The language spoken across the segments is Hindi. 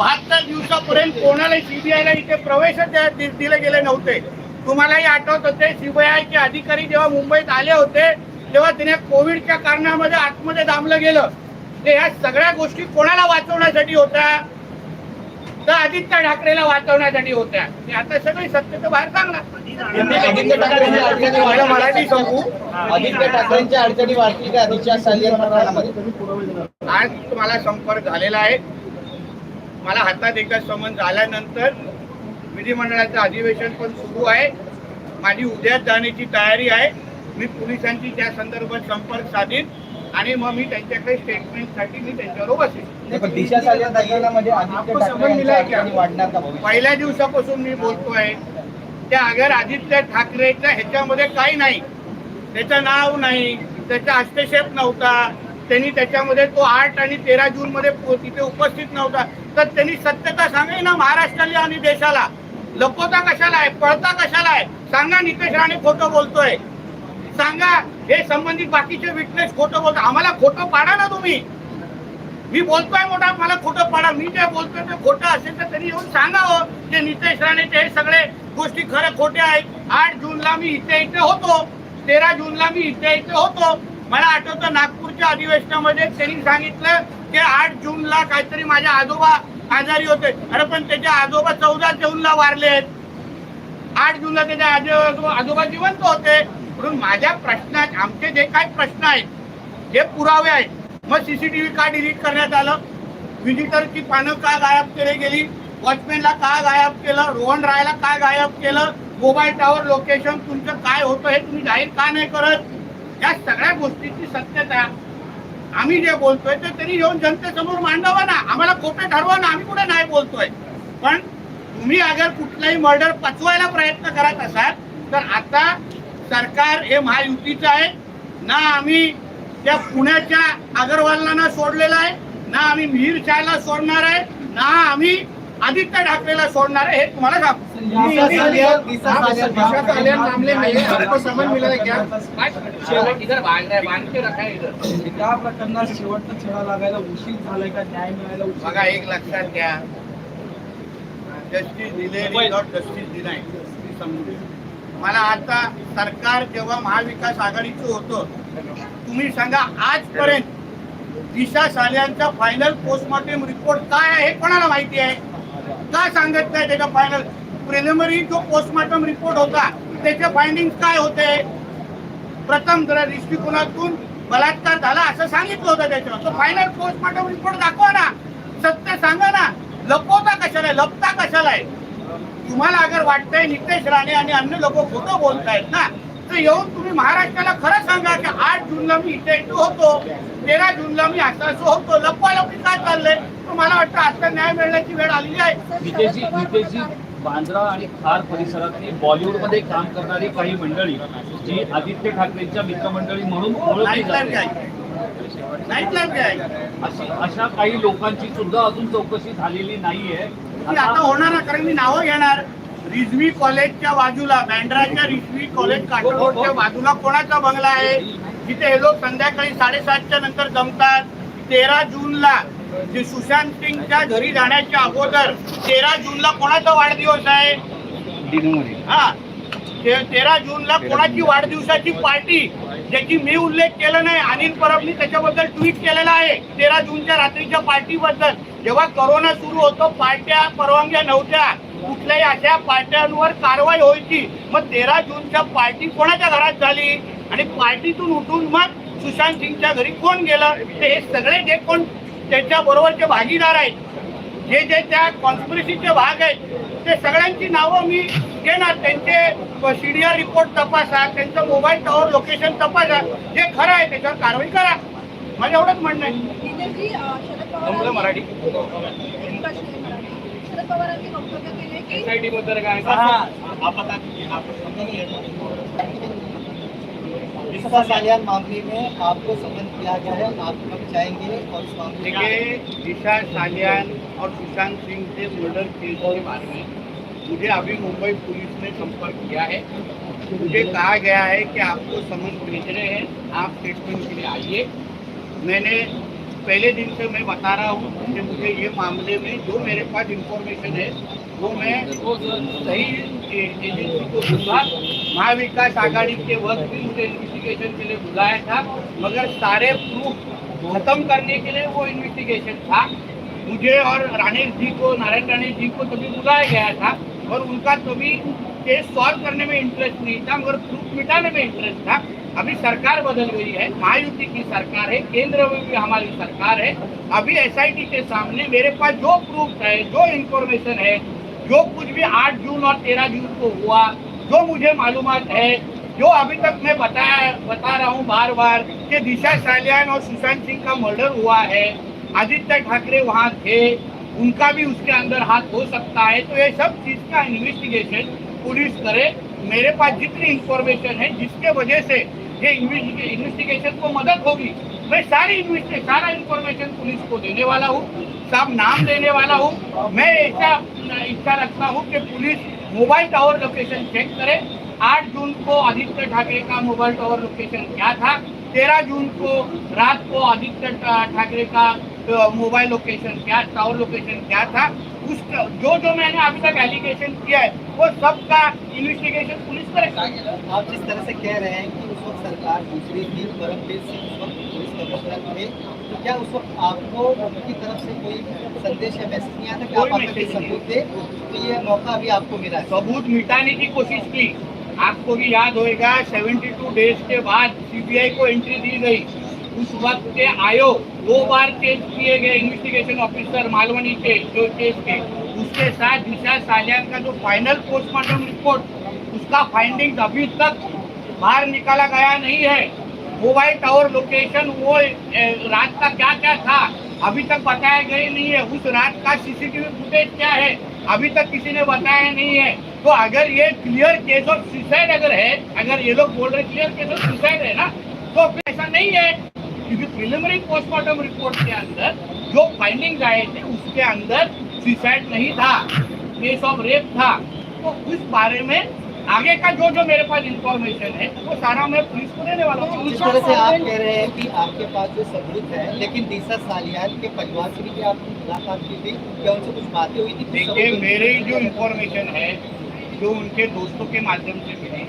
बहात्तर दिवसापर्यंत कोणाला सीबीआयला इथे दि- दिले गेले नव्हते. तुम्हालाही आठवत होते सीबीआयचे अधिकारी जेव्हा मुंबईत आले होते तेव्हा तिने कोविडच्या कारणामध्ये आतमध्ये दाबलं गेलं. ते ह्या सगळ्या गोष्टी कोणाला वाचवण्यासाठी होत्या? तर आदित्य ठाकरेला वाचवण्यासाठी होत्या. आता सगळी सत्य तर बाहेर सांगणार मराठी सांगू. आदित्य ठाकरेंच्या अडचणी वाढतील का? दिशा सालियन प्रकरणामध्ये आज मला संपर्क झालेला आहे. मला हातात एकदा समन झाल्यानंतर विधिमंडळाचं अधिवेशन पण सुरू आहे. माझी उद्याच जाण्याची तयारी आहे. मी पोलिसांची त्या संदर्भात संपर्क साधीन आणि मग मी त्यांच्याकडे स्टेटमेंटसाठी मी का भविष्यात पहिल्या दिवसापासून मी बोलतोय. त्या अगर आदित्य ठाकरेच्या ह्याच्यामध्ये काही नाही. त्याचं नाव नाही. त्याचा हस्तक्षेप नव्हता. त्यांनी त्याच्यामध्ये तो आठ आणि तेरा जून मध्ये तिथे उपस्थित नव्हता. तर त्यांनी सत्यता सांगेल ना महाराष्ट्राला आणि देशाला. लपवता कशाला आहे? पळता कशाला आहे? सांगा नितेश राणे खोटं बोलतोय. सांगा हे संबंधित बाकीचे विटनेस खोटं बोलतो आम्हाला खोटं पाडा ना तुम्ही. मी बोलतोय मोठा मला खोटं पाडा. मी जे बोलतोय ते खोटं असेल तर त्यांनी येऊन सांगावं जे नितेश राणेचे हे सगळे गोष्टी खरं खोट्या आहेत. आठ जूनला मी इथे इथे होतो. तेरा जूनला मी इथे इथे होतो. मला आठवतं नागपूरच्या अधिवेशनामध्ये त्यांनी सांगितलं की आठ जूनला काहीतरी माझ्या आजोबा आजारी होते. अरे पण त्याचे आजोबा चौदा जूनला वारले आहेत. आठ जूनला त्याचे आजोबा आजोबा जिवंत होते. म्हणून माझ्या प्रश्नात आमचे जे काही प्रश्न आहेत जे पुरावे आहेत. मग सीसीटीव्ही का डिलीट करण्यात आलं. व्हिजिटरची पानं का गायब केली गेली? वॉचमॅनला का गायब केलं? रोहन रायला का गायब केलं? मोबाईल टावर लोकेशन तुमचं काय होतं हे तुम्ही जाहीर का नाही करत? या सगळ्या गोष्टीची सत्यता आम्ही जे बोलतोय ते तरी येऊन जनतेसमोर मांडावा ना. आम्हाला खोटे ठरवा ना. आम्ही कुठे नाही बोलतोय. पण तुम्ही अगर कुठलाही मर्डर पचवायला प्रयत्न करत असाल तर आता सरकार हे महायुतीचं आहे. ना आम्ही त्या पुण्याच्या अगरवालला सोडलेलं आहे. ना आम्ही मिहीर शाहला सोडणार आहे. ना आम्ही आदित्य ठाकरेला सोडणार आहे. हे तुम्हाला है है के रखा है इधर त्या प्रकरणात शेवटचा छडा लागायला उशीर झालाय का? न्याय मिळायला बघा एक लक्षात घ्या. जस्टिस नॉट जस्टिस दिनाय समजून मला आता सरकार जेव्हा महाविकास आघाडीचं होतं तुम्ही सांगा आजपर्यंत दिशा साल्यांचा फायनल पोस्टमॉर्टम रिपोर्ट काय आहे? हे कोणाला माहिती आहे? का सांगत नाही त्याच्या फायनल प्रिलिमरी जो पोस्टमार्टम रिपोर्ट होता त्याचे फायंडिंग काय होते? प्रथम जरा दृष्टिकोनातून बलात्कार झाला असं सांगितलं होतं त्याच्यावर. तो फायनल पोस्टमार्टम रिपोर्ट दाखवा ना. सत्य सांगा ना. लपवता कशाला आहे? लपता कशाला आहे? तुम्हाला अगर वाटतंय नितेश राणे आणि अन्य लोक खोटं बोलतायत ना तर येऊन तुम्ही महाराष्ट्राला खरं सांगा की आठ जूनला मी इटेंटू होतो. तेरा जूनला मी असं होतो. लपवा लपी काय चाललंय? मला वाटतं आता न्याय मिळण्याची वेळ आलेली आहे? नितेशजी नितेशजी बांद्रा आणि खार परिसरातली बॉलिवूडमध्ये काम करणारी काही मंडळी जी आदित्य ठाकरेंच्या मित्रमंडळी म्हणून ओळखली जाते. अशी अशा काही लोकांची सुद्धा अजून चौकशी झालेली नाहीये. ती आता होणार ना कारण मी नावं घेणार. रिझवी कॉलेजच्या बाजूला बँड्राच्या रिझवी कॉलेज काठोडच्या बाजूला कोणाचा बंगला आहे? जिथे हे लोक संध्याकाळी साडेसातच्या नंतर जमतात. तेरा जूनला जे सुशांत सिंगच्या घरी जाण्याच्या अगोदर तेरा जूनला कोणाचा वाढदिवस आहे? हा. ते- तेरा जूनला कोणाची वाढदिवसाची पार्टी ज्याची मी उल्लेख केला नाही अनिल परबनी त्याच्याबद्दल ट्विट केलेला आहे तेरा जूनच्या रात्रीच्या पार्टीबद्दल. जेव्हा करोना सुरू होतो पार्ट्या परवानग्या नव्हत्या. कुठल्याही अशा पार्ट्यांवर कारवाई व्हायची. मग तेरा जूनच्या पार्टी कोणाच्या घरात झाली? आणि पार्टीतून उठून मग सुशांत सिंगच्या घरी कोण गेलं? ते हे सगळे जे कोण त्याच्या बरोबरचे भागीदार आहेत. जे जे त्या कॉन्स्पिरसीचे भाग आहेत ते सगळ्यांची नावं मी घेणार. त्यांचे सीडीआर रिपोर्ट तपासा त्यांचं मोबाईल टॉवर लोकेशन तपासा. जे खरं आहे त्याच्यावर कारवाई करा. माझं एवढंच म्हणणं आहे. मराठी. एसआयटी बद्दल काय मामले में आपको समन किया गया है आप कब जाएँगे और इस मामले देखिए दिशा सालियान और सुशांत सिंह के मर्डर केस के बारे में। मुझे अभी मुंबई पुलिस ने संपर्क किया है। मुझे कहा गया है कि आपको समन भेज रहे हैं आप स्टेटमेंट के लिए आइए। मैंने पहले दिन से मैं बता रहा हूँ कि मुझे ये मामले में जो मेरे पास इंफॉर्मेशन है वो मैं वो सही एजेंसी को दूँगा महाविकास आघाड़ी के वक्त भी मुझे इन्वेस्टिगेशन के लिए बुलाया था, मगर सारे प्रूफ खत्म करने के लिए वो इन्वेस्टिगेशन था। मुझे और राणेश जी को, नारायण राणेश जी को तभी बुलाया गया था और उनका तभी केस सॉल्व करने में इंटरेस्ट नहीं था, मगर प्रूफ मिटाने में इंटरेस्ट था। अभी सरकार बदल गई है, महायुति की सरकार है, केंद्र में भी हमारी सरकार है। अभी एसआईटी के सामने मेरे पास जो प्रूफ है, जो इंफॉर्मेशन है जो कुछ भी 8 जून और 13 जून को हुआ, जो मुझे मालूम है, जो अभी तक मैं बताया बता रहा हूँ बार बार कि दिशा सालियान और सुशांत सिंह का मर्डर हुआ है। आदित्य ठाकरे वहाँ थे, उनका भी उसके अंदर हाथ हो सकता है। तो ये सब चीज़ का इन्वेस्टिगेशन पुलिस करे। मेरे पास जितनी इंफॉर्मेशन है, जिसके वजह से ये इन्वेस्टिगेशन को मदद होगी, मैं सारी सारा इंफॉर्मेशन पुलिस को देने वाला हूँ। सब नाम देने वाला हूँ। मैं ऐसा इच्छा रखता हूँ कि police mobile tower location check करे। 8 जून को आदित्य ठाकरे का मोबाइल टावर लोकेशन क्या था? 13 जून को रात को आदित्य ठाकरे का मोबाइल लोकेशन क्या टावर लोकेशन क्या था? उस जो जो मैंने अभी तक एलिगेशन किया है, वो सबका इन्वेस्टिगेशन पुलिस करेगा आप जिस तरह से कह रहे हैं कि उस वक्त सरकार दूसरी थी सिंह उस वक्त पुलिस कमिश्नर थे तो क्या उस वक्त आपको उनकी तरफ़ से कोई संदेश या मैसेज नहीं आया था कि आप आपके सबूत थे तो ये मौका अभी आपको मिला सबूत मिटाने की कोशिश की। आपको भी याद होएगा 72 डेज़ के बाद सीबीआई को एंट्री दी गई। उस वक्त के आयोग दो बार केस किए गए इन्वेस्टिगेशन ऑफिसर मालवनी के जो केस के। उसके साथ दिशा सालियान का जो फाइनल पोस्टमार्टम रिपोर्ट उसका फाइंडिंग अभी तक बाहर निकाला गया नहीं है। मोबाइल टावर लोकेशन, वो रात का क्या क्या था, अभी तक बताया गया नहीं है। उस रात का सीसीटीवी फुटेज क्या है, अभी तक किसी ने बताया नहीं है। तो अगर ये क्लियर केस ऑफ़ सुसाइड अगर है, अगर ये लोग बोल रहे क्लियर केस ऑफ़ सुसाइड है ना तो फिर ऐसा नहीं है। क्योंकि प्रिलिमिनरी पोस्टमार्टम रिपोर्ट के अंदर, जो फाइंडिंग आए थे, उसके अंदर सुसाइड नहीं था केस ऑफ़ रेप था। तो उस बारे में आगे का जो जो मेरे पास इंफॉर्मेशन है वो सारा मैं पुलिस को देने वाला हूँ। जिस तरह से आप कह रहे हैं कि आपके पास जो सबूत है लेकिन दिशा सालियान के परिवार से भी आपकी मुलाकात की थी? क्या उनसे कुछ बातें हुई थी? देखिए मेरे जो इंफॉर्मेशन है जो उनके दोस्तों के माध्यम से मिली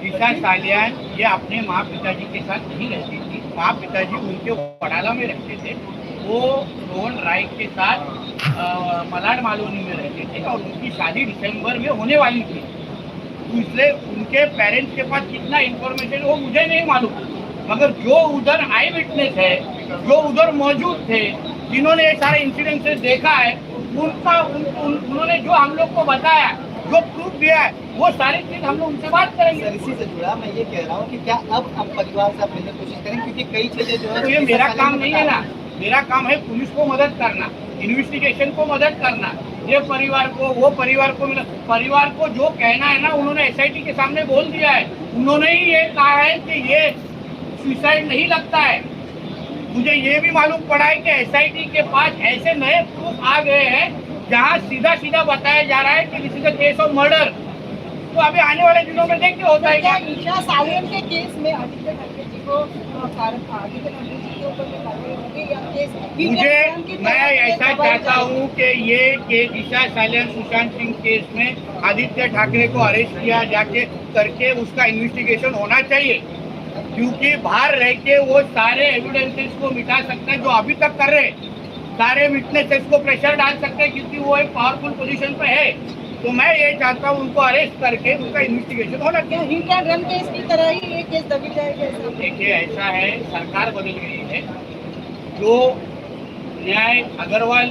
दिशा सालियान ये अपने माँ पिताजी के साथ नहीं रहती थी। माँ पिताजी उनके वडाला में रहते थे। वो रोहन राय के साथ मलाड मालोनी में रहते थे और उनकी शादी दिसंबर में होने वाली थी। इसलिए उनके पेरेंट्स के पास कितना इंफॉर्मेशन वो मुझे नहीं मालूम। मगर जो उधर आई विटनेस है जो उधर मौजूद थे जिन्होंने ये सारे इंसिडेंसेस देखा है उनका उन, उन, उन्होंने जो हम लोग को बताया जो प्रूफ दिया है वो सारी चीज़ हम लोग उनसे बात करेंगे। सर इसी से जुड़ा मैं ये कह रहा हूँ कि क्या अब हम परिवार से आप मिलने कोशिश करें क्योंकि कई चीज़ें जो है तो ये मेरा काम नहीं है ना। मेरा काम है पुलिस को मदद करना इन्वेस्टिगेशन को मदद करना। ये परिवार को, वो परिवार को मिला। परिवार को जो कहना है ना, उन्होंने एसआईटी के सामने बोल दिया है। उन्होंने ही ये कहा है कि ये सुसाइड नहीं लगता है। मुझे ये भी मालूम पड़ा है कि एसआईटी के पास ऐसे नए प्रूफ आ गए हैं, जहाँ सीधा सीधा बताया जा रहा है कि is a case of murder तो अभी आने वाले दिनों में देखते हो क्या? ईशा सालियन के केस में आदित्य ठाकरे जी को के की मुझे मैं ऐसा चाहता? हूँ कि ये केस ईशा सालियन सुशांत सिंह केस में आदित्य ठाकरे को अरेस्ट किया जाके करके उसका इन्वेस्टिगेशन होना चाहिए क्योंकि बाहर रह के वो सारे एविडेंसेस को मिटा सकते हैं जो अभी तक कर रहे हैं सारे विटनेसेस को प्रेशर डाल सकते हैं क्योंकि वो एक पावरफुल पोजीशन पे है तो मैं ये चाहता हूँ उनको अरेस्ट करके उनका इन्वेस्टिगेशन होना क्या चाहिए रन केस की तरह ही ये केस दबी जाएगा देखिए ऐसा है सरकार बदल गई है। जो न्याय अग्रवाल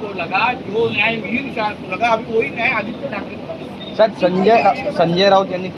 को लगा जो न्याय शाह को लगा अभी वही न्याय आदित्य ठाकरे सर संजय संजय राउत यांनी